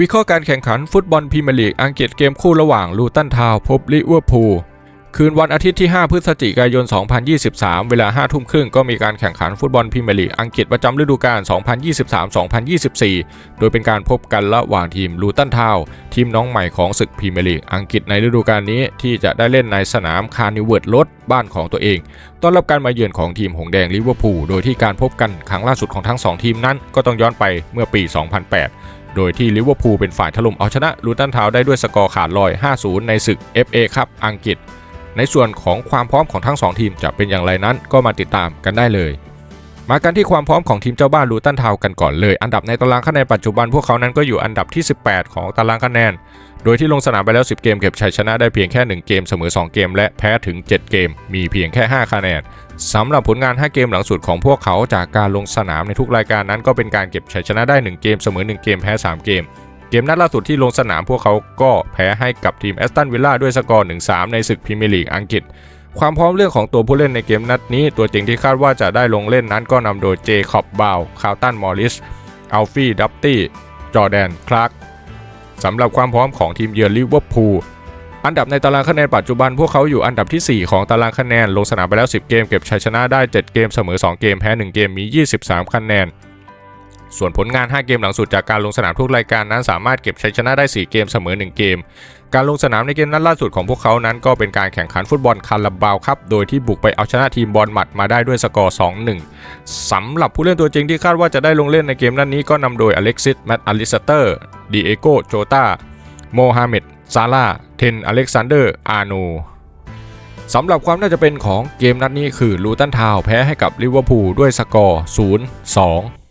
วิเคราะห์การแข่งขันฟุตบอลพรีเมียร์ลีกอังกฤษเกมคู่ระหว่างลูตันทาวพบลิเวอร์พูล คืนวันอาทิตย์ที่ 5 พฤศจิกายน 2023 เวลา 5 ทุ่มครึ่งก็มีการแข่งขันฟุตบอลพรีเมียร์ลีกอังกฤษประจำฤดูกาล 2023-2024 โดยเป็นการพบกันระหว่างทีมลูตันทาวน์ทีมน้องใหม่ของศึกพรีเมียร์ลีกอังกฤษในฤดูกาลนี้ที่จะได้เล่นในสนามคาร์นิเวิร์ดลดบ้านของตัวเอง ต้อนรับการมาเยือนของทีมหงแดงลิเวอร์พูล โดยที่การพบกันครั้งล่าสุดของทั้ง 2 ทีมนั้นก็ต้องย้อนไปเมื่อปี 2008โดยที่ลิเวอร์พูลเป็นฝ่ายถล่มเอาชนะลูตันทาวได้ด้วยสกอร์ขาดลอย 5-0 ในศึก FA ครับอังกฤษ ในส่วนของความพร้อมของทั้ง 2 ทีมจะเป็นอย่างไรนั้นก็มาติดตามกันได้เลย มากันที่ความพร้อมของทีมเจ้าบ้านลูตันทาวกันก่อนเลย อันดับในตารางคะแนนปัจจุบันพวกเขานั้นก็อยู่อันดับที่ 18 ของตารางคะแนน โดยที่ลงสนามไปแล้ว 10 เกมเก็บชัยชนะได้เพียงแค่ 1 เกมเสมอ 2 เกม และแพ้ถึง 7 เกม มีเพียงแค่ 5 คะแนนสำหรับผลงาน 5 เกมหลังสุดของพวกเขาจากการลงสนามในทุกรายการนั้นก็เป็นการเก็บชัยชนะได้ 1 เกมเสมอ 1 เกมแพ้ 3 เกม กมนัดล่าสุดที่ลงสนามพวกเขาก็แพ้ให้กับทีมแอสตันวิลล่าด้วยสกอร์1-3 ในศึกพรีเมียร์ลีกอังกฤษ ความพร้อมเรื่องของตัวผู้เล่นในเกมนัดนี้ ตัวจริงที่คาดว่าจะได้ลงเล่นนั้นก็นำโดยเจคอบบาวคาร์ตันมอริสอัลฟี่ดับตี้จอแดนคลาร์กสำหรับความพร้อมของทีมเยือนลิเวอร์พูลอันดับในตารางคะแนนปัจจุบันพวกเขาอยู่อันดับทีสี่4 ของตารางคะแนนลงสนามไปแล้ว 10 เกมเก็บชัยชนะได้ 7 เกมเสมอ 2 เกมแพ้ 1 เกมมี 23 คะแนน ส่วนผลงาน 5 เกมหลังสุดจากการลงสนามทุกรายการนั้นสามารถเก็บชัยชนะได้ 4 เกมเสมอ 1 เกม การลงสนามในเกมนัดล่าสุดของพวกเขานั้นก็เป็นการแข่งขันฟุตบอลคาราบาวครับ โดยที่บุกไปเอาชนะทีมบอลหมัดมาได้ด้วยสกอร์ 2-1 สำหรับผู้เล่นตัวจริงที่คาดว่าจะได้ลงเล่นในเกมนัดนนี้ก็นำโดยอเล็กซิสแมตต์อลิสเตอร์ดิเอโกโจตาโมฮัมเหม็ดซาร่าเทนอเล็กซานเดอร์อาโนสำหรับความน่าจะเป็นของเกมนัดนี้คือลูตันทาวแพ้ให้กับลิเวอร์พูลด้วยสกอร์ 0-2